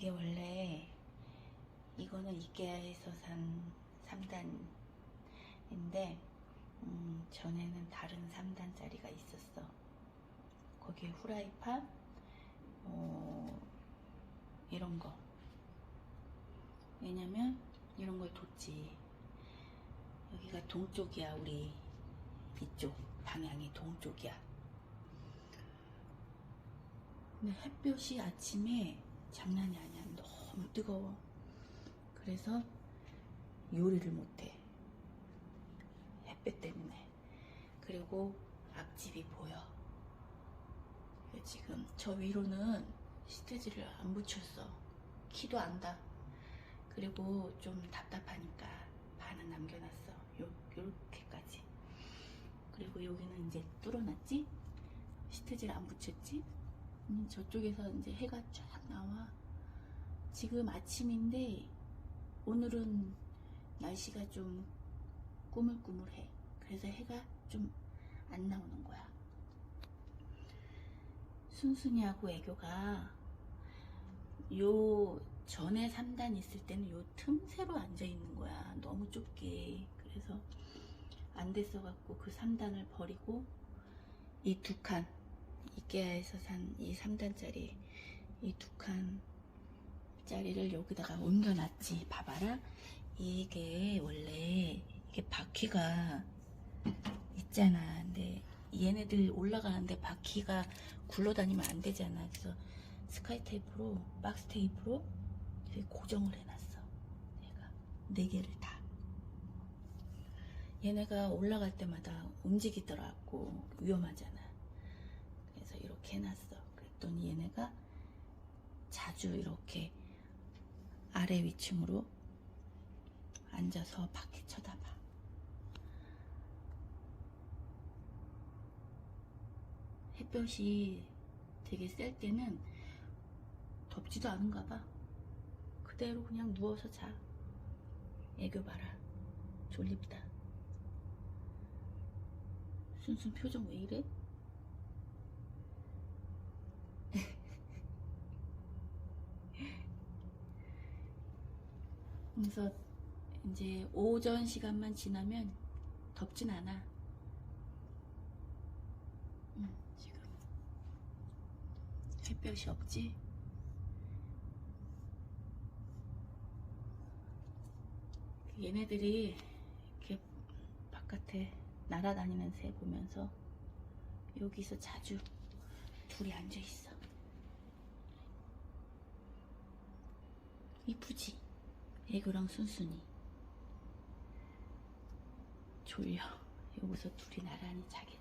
이게 원래 이거는 이케아에서 산 3단인데 음, 전에는 다른 3단짜리가 있었어. 거기에 후라이팬 어, 이런 거. 왜냐면 이런 걸 뒀지. 여기가 동쪽이야 우리 이쪽 방향이 동쪽이야. 근데 햇볕이 아침에 장난이 아니야. 너무 뜨거워. 그래서 요리를 못해. 햇볕 때문에. 그리고 앞집이 보여. 지금 저 위로는 시트지를 안 붙였어. 키도 안 다. 그리고 좀 답답하니까 반은 남겨놨어. 요, 요렇게까지. 그리고 여기는 이제 뚫어놨지? 시트지를 안 붙였지? 음, 저쪽에서 이제 해가 쫙 나와. 지금 아침인데 오늘은 날씨가 좀 꾸물꾸물해. 그래서 해가 좀 안 나오는 거야. 순순이하고 애교가 요 전에 3단 있을 때는 요 틈새로 앉아 있는 거야. 너무 좁게. 그래서 안 됐어갖고 그 3단을 버리고 이 두 칸, 이케아에서 산 이 3단짜리 이 두 칸짜리를 여기다가 옮겨놨지. 봐봐라. 이게 원래 이게 바퀴가 있잖아. 근데 얘네들 올라가는데 바퀴가 굴러다니면 안 되잖아. 그래서 스카이 테이프로, 박스 테이프로 고정을 해놨어. 얘가 네 개를 다. 얘네가 올라갈 때마다 움직이더라고. 위험하잖아. 그래서 이렇게 해놨어. 그랬더니 얘네가 자주 이렇게 아래 위층으로 앉아서 바퀴 쳐다봐. 햇볕이 되게 셀 때는 덥지도 않은가 봐. 그대로 그냥 누워서 자. 애교 봐라. 졸립다. 순순 표정 왜 이래? 그래서 이제 오전 시간만 지나면 덥진 않아. 음, 지금 햇볕이 없지? 얘네들이 이렇게 바깥에 날아다니는 새 보면서 여기서 자주 둘이 앉아 있어. 이쁘지? 애교랑 순순히. 졸려. 여기서 둘이 나란히 자겠지.